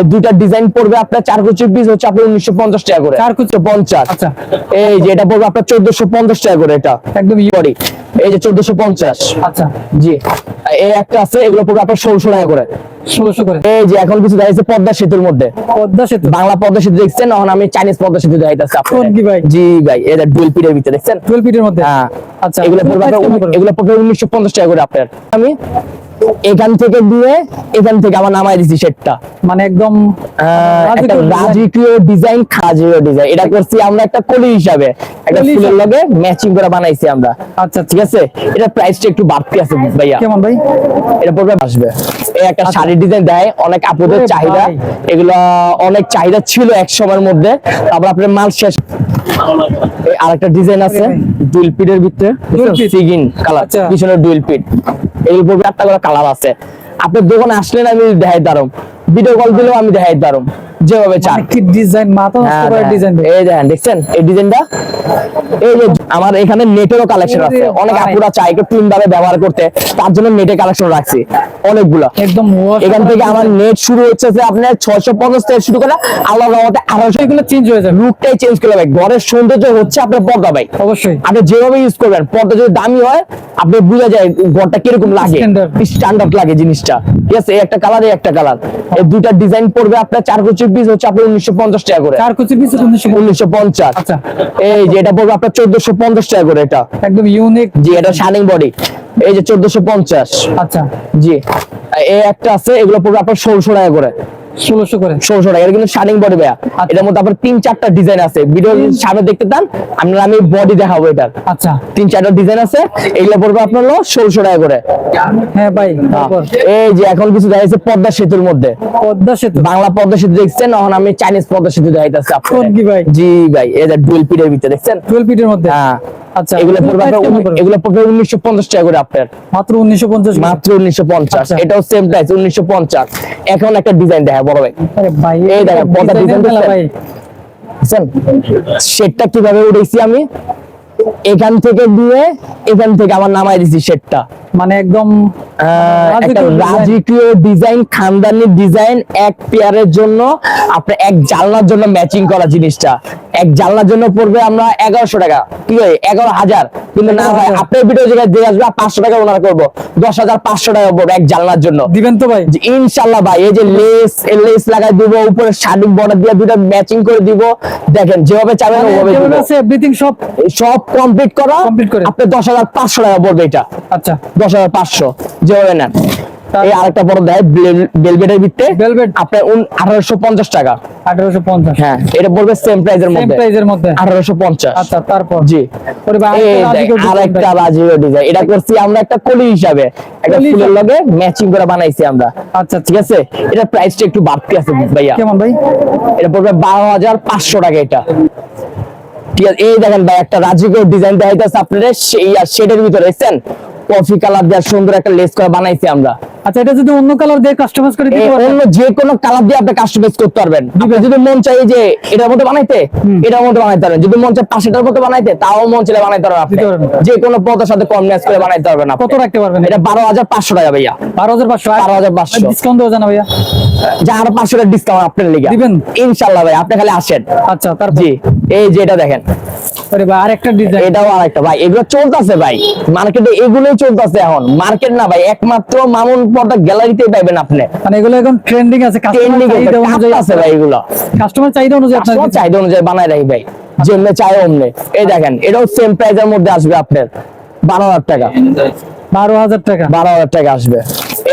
এই দুইটা ডিজাইন পড়বে আপনার চার কুচি পিস হচ্ছে আপনার উনিশশো পঞ্চাশ টাকা করে। চার কুচি? পঞ্চাশ। আচ্ছা। এই যে এটা পড়বে আপনার চোদ্দশো পঞ্চাশ টাকা করে এটা। একদম ইয়ে। এই যে চোদ্দশো পঞ্চাশ। আচ্ছা। জি। এই একটা আছে এগুলো পড়বে আপনার ষোলশো টাকা করে। ষোলোশো করে। এই যে এখন কিছু দাঁড়িয়েছে পদ্মা সেতুর মধ্যে। পদ্মা সেতু? বাংলা পদ্মা সেতু দেখছেন? এখন আমি চাইনিজ পদ্মা সেতু দেখাইতেছি কোন ভাই? জি ভাই এটা ডুয়েল পিটের ভিতরে দেখছেন? টুয়েলভ ফিটের মধ্যে? হ্যাঁ। আচ্ছা। এগুলো পড়বে? এগুলো পড়বে উনিশশো পঞ্চাশ টাকা করে আপনার। আমি? এখান থেকে দিয়ে এখান থেকে আমার নামাই দিছি সেটটা। মানে একদম রাজকীয় ডিজাইন খাজীয় ডিজাইন এটা করছি আমরা একটা কলি হিসাবে। একটা ফুলের লগে ম্যাচিং করে বানাইছি আমরা। আচ্ছা ঠিক আছে? এটা প্রাইসটা একটু বাড়তি আছে ভাইয়া। কেমন ভাই? এটা পড়বে আসবে এই একটা শাড়ির ডিজাইন দেয় অনেক আপুদের চাহিদা। এগুলো অনেক চাহিদা ছিল এক সময়ের মধ্যে। তারপর আপনার মাল শেষ। এই আরেকটা ডিজাইন আছে। ডুয়েল পিটের ভিতরে সিগিন কালার আচ্ছা। পিছনে ডুয়েল পিট এগুলো পড়বে আটটা করে কালার আছে। আপনার দোকানে আসলেন আমি দেখাই দারম ভিডিও কল দিলেও আমি দেখাই দারম যেভাবে চান। মানে কি ডিজাইন মাথা নষ্ট হ্যাঁ, করা ডিজাইন এই দেখেন দেখছেন? এই ডিজাইনটা এই যে আমার এখানে নেটেরও কালেকশন আছে। অনেক আপুরা একটু ভাবে ব্যবহার করতে। তার জন্য নেটের কালেকশন রাখছি। অনেকগুলা। একদম এখান থেকে আমার নেট শুরু হচ্ছে যে আপনার ছয়শো পঞ্চাশ থেকে শুরু করে আল্লাহ রহমতে এগুলো চেঞ্জ হয়ে যাবে। লুকটাই চেঞ্জ করে ভাই ঘরের সৌন্দর্য হচ্ছে আপনার পর্দা ভাই। অবশ্যই। আপনি যেভাবে ইউজ করবেন পর্দা যদি দামি হয় আপনি বোঝা যায় ঘরটা কীরকম লাগে। স্ট্যান্ডার্ড লাগে জিনিসটা। ঠিক আছে? এই একটা কালার এই একটা কালার এই দুইটা ডিজাইন পড়বে আপনার চার কুচি পিস হচ্ছে আপনার উনিশশো পঞ্চাশ টাকা করে। চার কুচি পিস উনিশশো পঞ্চাশ? আচ্ছা। এই যে এটা পড়বে আপনার চোদ্দশো পঞ্চাশ টাকা করে এটা। একদম ইউনিক জি এটা বডি এই যে চোদ্দশো পঞ্চাশ। আচ্ছা। জি। এই একটা আছে এগুলো পড়বে আপনার ষোলশো টাকা করে। ষোলোশো করে। ষোলশো টাকা। এটা কিন্তু শাইনিং বডি ভাইয়া। আচ্ছা। এটার মধ্যে আপনার তিন চারটা ডিজাইন আছে। ভিডিও সামনে দেখতে চান আপনার আমি বডি দেখাবো এটার। আচ্ছা। তিন চারটা ডিজাইন আছে। এগুলো পড়বে আপনার হলো ষোলশো টাকা করে। হ্যাঁ ভাই এই যে এখন কিছু দেখাইছে পদ্মা সেতুর মধ্যে। পদ্মা সেতু? বাংলা পদ্মা সেতু দেখছেন? এখন আমি চাইনিজ পদ্মা সেতু দেখাইতেছি ভাই? জি ভাই যে ডুয়েল পিটের ভিতরে দেখছেন? ফিটের মধ্যে? হ্যাঁ। আচ্ছা এগুলো পড়বে পড়বে? টাকা করে আপনার। মাত্র উনিশশো পঞ্চাশ মাত্র উনিশশো পঞ্চাশ। আচ্ছা। এটাও সেম প্রাইস উনিশশো পঞ্চাশ। এখন একটা ডিজাইন দেখা বড় ভাই। আরে ভাই এই দেখেন? ভাই। শেডটা কীভাবে উঠেছি আমি? এখান থেকে দিয়ে এখান থেকে আমার নামাই দিছি শেডটা। মানে একদম একটা রাজকীয় ডিজাইন খানদানি ডিজাইন এক পেয়ারের জন্য আপনার এক জানলার জন্য ম্যাচিং করা জিনিসটা। এক জানলার জন্য পড়বে আমরা এগারোশো টাকা। কি হয়? এগারো হাজার। কিন্তু না ভাই আপনার ভিডিও জায়গায় দিয়ে আসবে পাঁচশো টাকা ওনারা করব। দশ হাজার পাঁচশো টাকা পড়বে এক জানলার জন্য। দিবেন তো ভাই। ইনশাল্লাহ ভাই এই যে লেস লেস লাগাই দিব উপরে শাড়ি বর্ডার দিয়ে দুটো ম্যাচিং করে দিব। দেখেন যেভাবে চাবেন ওভাবে এভরিথিং সব সব কমপ্লিট করা Complete করে। আপনি দশ হাজার পাঁচশো টাকা পড়বে এটা। আচ্ছা। দশ হাজার পাঁচশো যেভাবে নেন। এই আরেকটা বড় দেয় বেলভেটের ভিত্তে Velvet। আপনার আঠারোশো পঞ্চাশ টাকা। আঠারোশো পঞ্চাশ। হ্যাঁ এটা সেম প্রাইজের সেম মধ্যে। প্রাইজের মধ্যে। আঠারোশো পঞ্চাশ। আচ্ছা তারপর? জি। ওরে ভাই আরেকটা ডিজাইন এটা করছি আমরা একটা কলি হিসাবে। একটা ফুলের লগে ম্যাচিং করে বানাইছি আমরা। আচ্ছা ঠিক আছে? এটা প্রাইসটা একটু বাড়তি আছে ভাইয়া। কেমন ভাই? এটা পড়বে বারো হাজার পাঁচশো টাকা এটা। ঠিক আছে এই দেখেন ভাই একটা রাজকীয় ডিজাইন দেখাইতেছে আপনাদের সেই আর শেডের ভিতরে দেখছেন? কফি কালার দেওয়ার সুন্দর একটা লেস করে বানাইছি আমরা। আচ্ছা এটা যদি অন্য কালার দিয়ে কাস্টমাইজ করে দিতে পারেন অন্য যে কোনো কালার দিয়ে আপনি কাস্টমাইজ করতে পারবেন। আপনি যদি মন চাই যে এটার মধ্যে বানাইতে এটার মধ্যে বানাইতে পারবেন। যদি মন চায় পাশেটার মধ্যে বানাইতে তাও মন চাইলে বানাইতে পারবেন আপনি। যে কোনো পদের সাথে কম করে বানাইতে পারবেন কত রাখতে পারবেন? এটা বারো হাজার পাঁচশো টাকা ভাইয়া। বারো হাজার পাঁচশো 12,500 ডিসকাউন্ট দেওয়া জানা ভাইয়া? যা আরও পাঁচশো টাকা ডিসকাউন্ট আপনার লিগে। দিবেন? ইনশাল্লাহ ভাই আপনি খালি আসেন। আচ্ছা তারপর? জি। এই যে এটা দেখেন। আরে ভাই আরেকটা ডিজাইন এটাও আরেকটা। ভাই এগুলো চলতেছে ভাই। মার্কেটে এগুলোই চলতেছে এখন। মার্কেট না ভাই একমাত্র মামুন পর্দা গ্যালারিতে পাইবেন আপনি। মানে এগুলো এখন ট্রেন্ডিং আছে ট্রেন্ডিং আছে ভাই এগুলো। কাস্টমার চাহিদা অনুযায়ী আপনার চাহিদা অনুযায়ী বানায় রাখি ভাই। যেমনি চাই অমনি। এই দেখেন এটাও সেম প্রাইজের মধ্যে আসবে আপনার। বারো হাজার টাকা। বারো হাজার টাকা। বারো হাজার টাকা আসবে।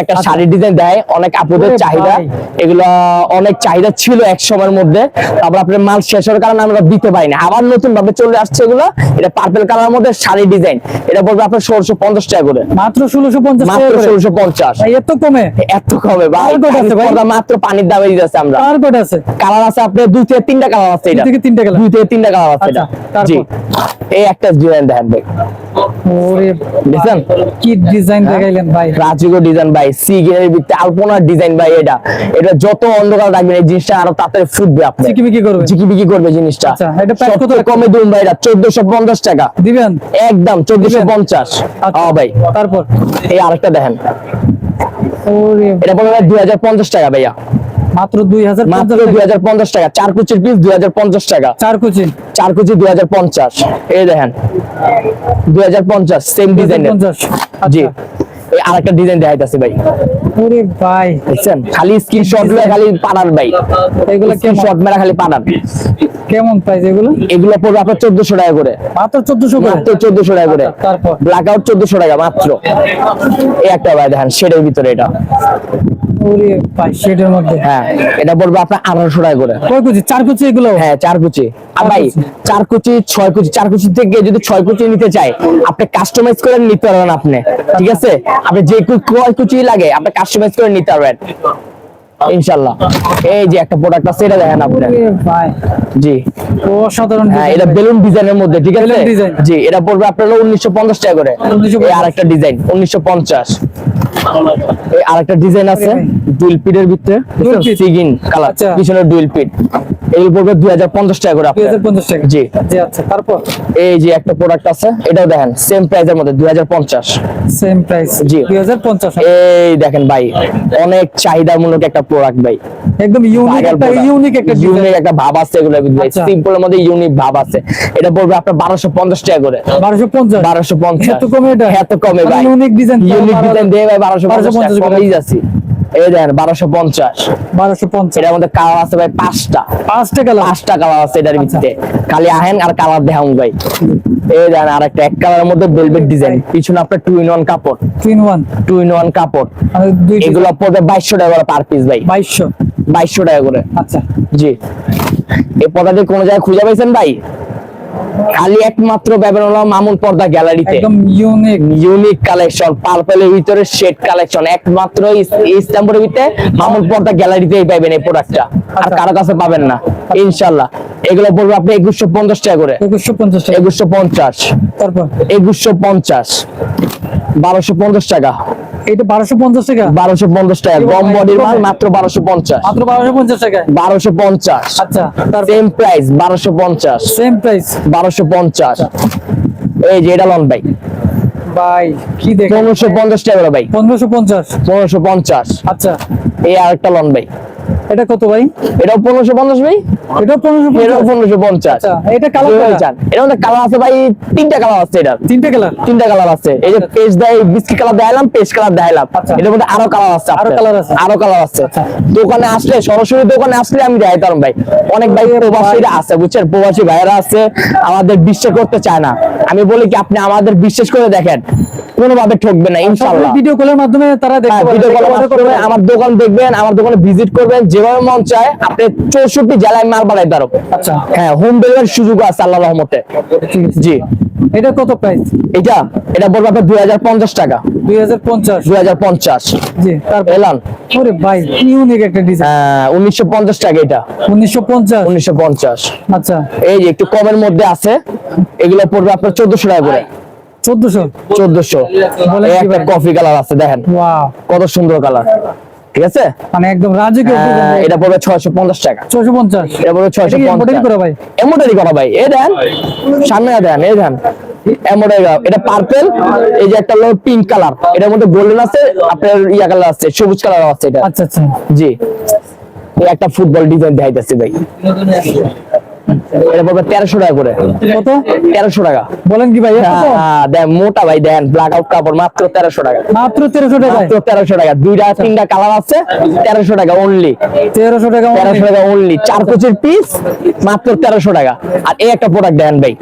একটা শাড়ির ডিজাইন দেয় অনেক আপুদের চাহিদা। এগুলো অনেক চাহিদা ছিল এক সময়ের মধ্যে। তারপর আপনার মাল শেষ হওয়ার কারণে আমরা দিতে পারি না আবার নতুন ভাবে চলে আসছে এগুলো। এটা পার্পেল কালার মধ্যে শাড়ি ডিজাইন এটা পড়বে আপনার ষোলশো পঞ্চাশ টাকা করে। মাত্র ষোলোশো পঞ্চাশ মাত্র ষোলশো পঞ্চাশ। এত কমে? এত কমে মাত্র পানির দামে দিতেছে আমরা। আছে? কালার আছে আপনার দুই থেকে তিনটা কালার আছে এটা। দুই থেকে তিনটা colour? দুই থেকে তিনটা কালার আছে আচ্ছা, এটা জি। এই একটা ডিজাইন দেখেন ওরে কি ডিজাইন দেখাইলেন ভাই? রাজুগো ডিজাইন ভাই সি গিনের ভিত্তি আলপনার ডিজাইন ভাই এটা। এটা যত অন্ধকার রাখবেন এই জিনিসটা আরও তাড়াতাড়ি ফুটবে আপনি চিকিমিকি করবে? জিনিসটা। আচ্ছা, এটা কত কমে দিন ভাই এটা চোদ্দশো পঞ্চাশ টাকা। দিবেন? একদম চোদ্দশো পঞ্চাশ। আচ্ছা, ভাই। তারপর? এই আরেকটা দেখেন। ওরে এটা হাজার পঞ্চাশ টাকা ভাইয়া। মাত্র দুই হাজার মাত্র দুই হাজার পঞ্চাশ টাকা। চার কুচির পিস দুই হাজার পঞ্চাশ টাকা। চার কুচি চার কুচি দুই হাজার পঞ্চাশ। এই দেখেন। দুই হাজার পঞ্চাশ সেম ডিজাইনের পঞ্চাশ। জি। আচ্ছা আরেকটা ডিজাইন দেখাইতেছে ভাই। ওরে ভাই। দেখছেন? খালি স্ক্রিনশট মেরে খালি পাঠান ভাই। এগুলো স্ক্রিনশট মেরে খালি পাঠান কেমন প্রাইস এগুলো? এগুলো পড়বে আপনার চোদ্দশো টাকা করে। মাত্র চোদ্দশো করে? মাত্র চোদ্দশো টাকা করে। তারপর? ব্ল্যাক আউট চোদ্দশো টাকা মাত্র। এই একটা ভাই দেখেন শেডের ভিতরে এটা। ওরে ভাই শেডের মধ্যে? হ্যাঁ এটা পড়বে আপনার আঠারোশো টাকা করে। কয় কুচি? চার কুচি এগুলো? হ্যাঁ চার কুচি। আর ভাই চার কুচি ছয় কুচি চার কুচি থেকে যদি ছয় কুচি নিতে চাই আপনি কাস্টমাইজ করে নিতে পারবেন আপনি ঠিক আছে? আপনি যে কয় কুচি লাগে আপনি কাস্টমাইজ করে নিতে পারবেন। ইনশাল্লাহ এই যে একটা প্রোডাক্ট আছে এটা দেখেন ভাই। জি। অসাধারণ হ্যাঁ এটা বেলুন ডিজাইনের মধ্যে ঠিক আছে? জি এটা পড়বে আপনার উনিশশো পঞ্চাশ টাকা করে। 1950 এই আরেকটা ডিজাইন উনিশশো পঞ্চাশ। এই আরেকটা ডিজাইন আছে পিটের ভিতরে সিগিন কালার আচ্ছা। পিছনে পিট এগুলো পড়বে দুই হাজার পঞ্চাশ টাকা করে টাকা। জি। জি আচ্ছা তারপর? এই যে একটা প্রোডাক্ট আছে এটাও দেখেন সেম মধ্যে দুই হাজার পঞ্চাশ। সেম প্রাইস জি। দুই হাজার পঞ্চাশ এই দেখেন ভাই অনেক চাহিদামূলক একটা প্রোডাক্ট ভাই। একদম ইউনিক একটা ইউনিক একটা ইউনিক একটা ভাব আছে এগুলোর ভিতরে আচ্ছা। সিম্পলের মধ্যে ইউনিক ভাব আছে। এটা পড়বে আপনার বারোশো পঞ্চাশ টাকা করে। বারোশো পঞ্চাশ? বারোশো পঞ্চাশ। এত কমে এটা? এত কমে ভাই। ইউনিক ডিজাইন ইউনিক ডিজাইন দিয়ে ভাই বারোশো পঞ্চাশ 1250 টাকা। করে। কমেই যাচ্ছি। এই দেখেন বারোশো পঞ্চাশ। বারোশো পঞ্চাশ। এটার মধ্যে কালার আছে ভাই পাঁচটা। পাঁচটা কালার পাঁচটা কালার আছে এটার আচ্ছা। খালি আহেন আর কালার দেখাম ভাই। এই দেখেন আর একটা এক কালারের মধ্যে ভেলভেট ডিজাইন পিছনে আপনার টু ইন ওয়ান কাপড়। ওয়ান টু ইন ওয়ান কাপড়। দুই এগুলো পড়বে বাইশশো টাকা করে পার পিস ভাই। বাইশশো। বাইশশো টাকা করে। আচ্ছা। জি। এই কোন জায়গায় খুঁজে পাইছেন ভাই? খালি একমাত্র ব্যাপার হলো মামুন পর্দা গ্যালারিতে। একদম ইউনিক ইউনিক কালেকশন পার্পলের ভিতরে শেড কালেকশন একমাত্র ইস- ইস্তাম্বুলের ভিতরে মামুন পর্দা গ্যালারিতেই পাবেন এই প্রোডাক্টটা আর আচ্ছা। কারও কাছে পাবেন না। ইনশাআল্লাহ। এগুলো বলব আপনি একুশশো পঞ্চাশ টাকা করে। একুশশো পঞ্চাশ টাকা। একুশশো পঞ্চাশ। তারপর? একুশশো পঞ্চাশ। বারোশো পঞ্চাশ টাকা। এইটা বারোশো পঞ্চাশ টাকা? বারোশো পঞ্চাশ টাকা। গম বডির মাল মাত্র বারোশো পঞ্চাশ। মাত্র বারোশো পঞ্চাশ টাকা বারোশো পঞ্চাশ। আচ্ছা সেম প্রাইস বারোশো পঞ্চাশ। সেম প্রাইস বারোশো পঞ্চাশ। এই যে এটা লন ভাই। ভাই কি দেখেন? পনেরোশো পঞ্চাশ টাকা ভাই। পনেরোশো পঞ্চাশ। পনেরোশো পঞ্চাশ। আচ্ছা। এই আরেকটা লন ভাই। এটা কত ভাই? পনেরোশো পঞ্চাশ ভাই। এটা পনেরোশো পনেরোশো পঞ্চাশ। আচ্ছা এটা কালার চান এর মধ্যে কালার আছে ভাই তিনটা কালার আছে এটার। তিনটে কালার তিনটা কালার আছে। এই যে পেস্ট দেয় বিস্কিট কালার দেখালাম পেস্ট কালার দেখালাম আচ্ছা। এটার মধ্যে আরও কালার আছে আরও colour আছে। আরও কালার আছে। আচ্ছা। দোকানে আসলে সরাসরি দোকানে আসলে আমি দেখাইতাম ভাই। অনেক ভাই প্রবাসীরা আছে বুঝছেন? প্রবাসী ভাইয়েরা আছে আমাদের বিশ্বাস করতে চায় না। আমি বলি কি আপনি আমাদের বিশ্বাস করে দেখেন। কোনোভাবে ঠকবে না ইনশাল্লাহ ভিডিও কলের মাধ্যমে তারা দেখতে হ্যাঁ, ভিডিও আমার দোকান দেখবেন আমার দোকানে ভিজিট করবেন যেভাবে মন চায় আপনি চৌষট্টি জেলায় মাল বাড়াই পারো আচ্ছা। হ্যাঁ হোম ডেলিভারির সুযোগ আছে আল্লাহ রহমতে। জি। এটা কত প্রাইস এটা এটা বলব আপনার দুই হাজার পঞ্চাশ টাকা। দুই হাজার পঞ্চাশ। দুই হাজার পঞ্চাশ। জি তারপর? এলান। ওরে ভাই ইউনিক একটা ডিজাইন উনিশশো পঞ্চাশ টাকা এটা। উনিশশো পঞ্চাশ? উনিশশো পঞ্চাশ। আচ্ছা। এই যে একটু কমের মধ্যে আছে এগুলো পড়বে আপনার চোদ্দশো টাকা করে। চোদ্দশো? চোদ্দশো। একটা কফি কালার আছে দেখেন। কত সুন্দর কালার ঠিক আছে? মানে একদম রাজকীয় হ্যাঁ, এটা পড়বে ছয়শো পঞ্চাশ টাকা। ছশো পঞ্চাশ। এটা পড়বে ছয়শো এটা কি পঞ্চাশ। করা ভাই? এমব্রয়ডারি করা ভাই। এই দেন সামনে দেন এই দেন। এটা পার্পল এই যে একটা হলো পিঙ্ক কালার এটার মধ্যে গোল্ডেন আছে আপনার ইয়া কালার আছে সবুজ কালার আছে এটা। আচ্ছা আচ্ছা। জি। একটা ফুটবল ডিজাইন দেখাইতেছে ভাই। এটা পড়বে তেরোশো টাকা করে। কত? তেরোশো টাকা। বলেন কি ভাই এত কম? হ্যাঁ, দেন মোটা ভাই দেন ব্ল্যাক আউট কাপড় মাত্র তেরোশো টাকা। মাত্র তেরোশো টাকায়? মাত্র তেরোশো টাকা। দুইটা তিনটা কালার আছে তেরোশো টাকা অনলি তেরোশো টাকা তেরোশো টাকা অনলি চার কোচের পিস মাত্র তেরোশো টাকা। আর এই একটা প্রোডাক্ট দেন ভাই।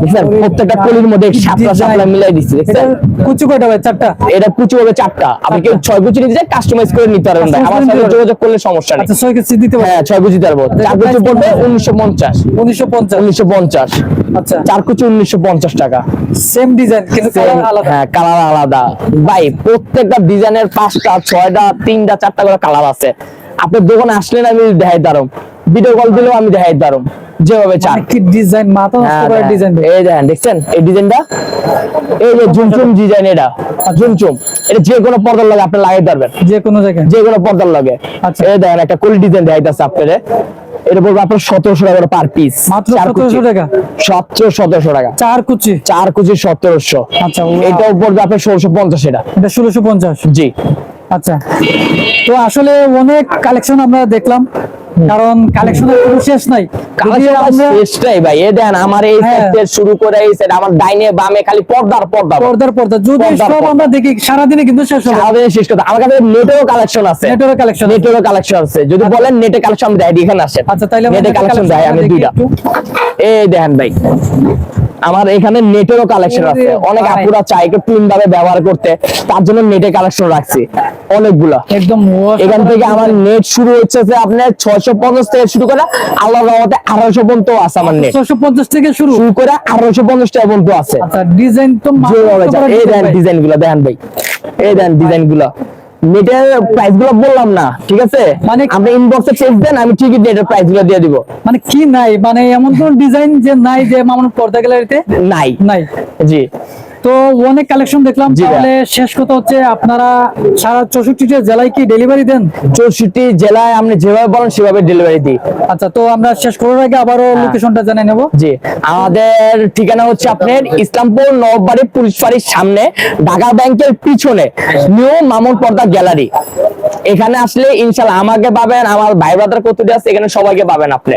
দেখছেন প্রত্যেকটা কলির মধ্যে সাতটা সাতটা মিলাই দিচ্ছি দেখছেন? কুচি কয়টা ভাই চারটা? এটা কুচি হবে চারটা। আপনি কেউ ছয় কুচি নিতে চাই কাস্টমাইজ করে নিতে পারবেন ভাই। আমার সাথে যোগাযোগ করলে সমস্যা নেই। আচ্ছা ছয় কেজি দিতে পারব হ্যাঁ ছয় কুচি পারব চার কুচি পড়বে উনিশশো পঞ্চাশ। উনিশশো পঞ্চাশ। উনিশশো পঞ্চাশ। আচ্ছা। চার উনিশশো পঞ্চাশ টাকা। সেম ডিজাইন কিন্তু হ্যাঁ কালার আলাদা। ভাই প্রত্যেকটা ডিজাইনের পাঁচটা ছয়টা তিনটা চারটা করে কালার আছে। আপনার দোকানে আসলেন আমি দেখাই দারম ভিডিও কল দিলেও আমি দেখাই দারম যেভাবে চান। মানে কি ডিজাইন মাথা নষ্ট হ্যাঁ, করা ডিজাইন এই দেখেন দেখছেন? এই ডিজাইনটা এই যে ঝুমঝুম ডিজাইন এটা। ঝুমঝুম। এটা যে কোনো পর্দার লাগে আপনি লাগাই পারবেন যে কোনো জায়গায়? যে কোনো পর্দার লাগে। আচ্ছা। এই দেখেন একটা কুলি ডিজাইন দেখাইতেছে আপনারে। এটা বলব আপনার সতেরোশো টাকা পার পিস মাত্র 1700 টাকা? সতেরো সতেরোশো টাকা। চার কুচি? চার কুচি সতেরোশো। আচ্ছা, এটা উপর পড়বে আপনার ষোলোশো পঞ্চাশ এটা। এটা ষোলোশো পঞ্চাশ? জি। আচ্ছা। তো আসলে অনেক কালেকশন আমরা দেখলাম। কারণ কালেকশনের কোনো শেষ নাই। কালেকশন শেষটাই ভাই এ দেন আমার এই হ্যাঁ। সেট শুরু করে এই সেট আমার ডাইনে বামে খালি পর্দার পর্দা পর্দার পর্দা। যদি সব আমরা দেখি সারাদিনে কিন্তু শেষ হবে আমাদের শেষ কথা আমার কাছে নেটেরও কালেকশন আছে। নেটেরও কালেকশন নেটেরও কালেকশন আছে। যদি বলেন নেটে কালেকশন আমি এখানে আসেন। আচ্ছা তাহলে নেটে কালেকশন দেয় আমি দুইটা। এই দেখেন ভাই। আমার এখানে নেটেরও কালেকশন আছে। অনেক আপুরা চাই একটু ক্লিন ভাবে ব্যবহার করতে। তার জন্য নেটে কালেকশন রাখছি। অনেকগুলা। একদম এখান থেকে আমার নেট শুরু হচ্ছে যে আপনার ছয়শো পঞ্চাশ থেকে শুরু করে আল্লাহ রহমতে আড়াইশো পর্যন্ত আছে আমার নেট। ছশো পঞ্চাশ থেকে শুরু? শুরু করে আড়াইশো পঞ্চাশ টাকা পর্যন্ত আছে। আচ্ছা ডিজাইন তো এই দেন ভাই। ডিজাইনগুলো দেখেন ভাই। এই দেন ডিজাইনগুলো। নেটের প্রাইসগুলো বললাম না ঠিক আছে? মানে- আপনি ইনবক্সে চেক দেন আমি ঠিকই নেটের প্রাইসগুলো দিয়ে দিব। মানে কি নাই? মানে এমন কোন ডিজাইন যে নাই যে মামুন পর্দা গ্যালারিতে নাই। নাই। জি। তো অনেক কালেকশন দেখলাম তাহলে শেষ কথা হচ্ছে আপনারা সারা চৌষট্টিটা জেলায় কি ডেলিভারি দেন? চৌষট্টি জেলায় আপনি যেভাবে বলেন সেভাবে ডেলিভারি দিই। আচ্ছা তো আমরা শেষ করার আগে আবারও হ্যাঁ। লোকেশনটা জেনে নেব। জি আমাদের ঠিকানা হচ্ছে আপনার ইসলামপুর নববাড়ি পুলিশ ফাঁড়ির সামনে ঢাকা ব্যাংকের পিছনে নিউ মামুন পর্দা গ্যালারি। এখানে আসলে ইনশাল্লাহ আমাকে পাবেন আমার ভাই ব্রাদার কতটি আছে এখানে সবাইকে পাবেন আপনি।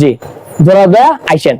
জি দেয়া আইসেন।